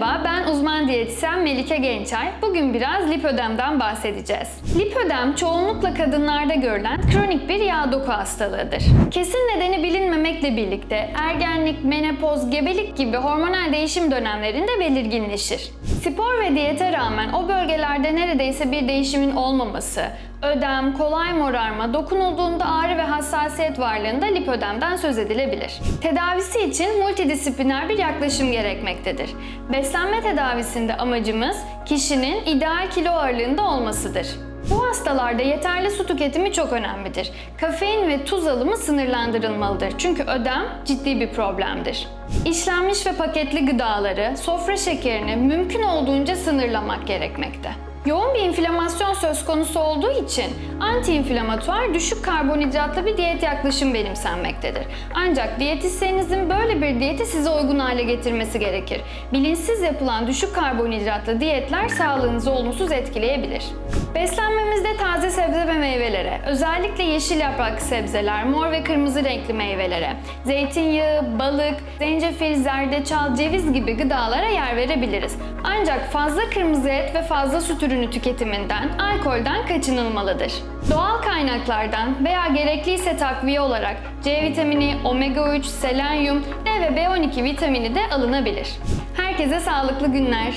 Merhaba, ben uzman diyetisyen Melike Gençay. Bugün biraz lipödemden bahsedeceğiz. Lipödem çoğunlukla kadınlarda görülen kronik bir yağ doku hastalığıdır. Kesin nedeni bilinmemekle birlikte ergenlik, menopoz, gebelik gibi hormonal değişim dönemlerinde belirginleşir. Spor ve diyete rağmen o bölgelerde neredeyse bir değişimin olmaması, ödem, kolay morarma, dokunulduğunda ağrı ve hassasiyet varlığında lipödemden söz edilebilir. Tedavisi için multidisipliner bir yaklaşım gerekmektedir. Beslenme tedavisinde amacımız kişinin ideal kilo ağırlığında olmasıdır. Bu hastalarda yeterli su tüketimi çok önemlidir. Kafein ve tuz alımı sınırlandırılmalıdır çünkü ödem ciddi bir problemdir. İşlenmiş ve paketli gıdaları, sofra şekerini mümkün olduğunca sınırlamak gerekmekte. Yoğun bir inflamasyon söz konusu olduğu için antiinflamatuar düşük karbonhidratlı bir diyet yaklaşım benimsenmektedir. Ancak diyetisyeninizin böyle bir diyeti size uygun hale getirmesi gerekir. Bilinçsiz yapılan düşük karbonhidratlı diyetler sağlığınızı olumsuz etkileyebilir. Beslenmemizde taze sebze ve meyvelere, özellikle yeşil yapraklı sebzeler, mor ve kırmızı renkli meyvelere, zeytinyağı, balık, zencefil, zerdeçal, ceviz gibi gıdalara yer verebiliriz. Ancak fazla kırmızı et ve fazla süt ürünü tüketiminden, alkolden kaçınılmalıdır. Doğal kaynaklardan veya gerekliyse takviye olarak C vitamini, omega 3, selenyum, D ve B12 vitamini de alınabilir. Herkese sağlıklı günler.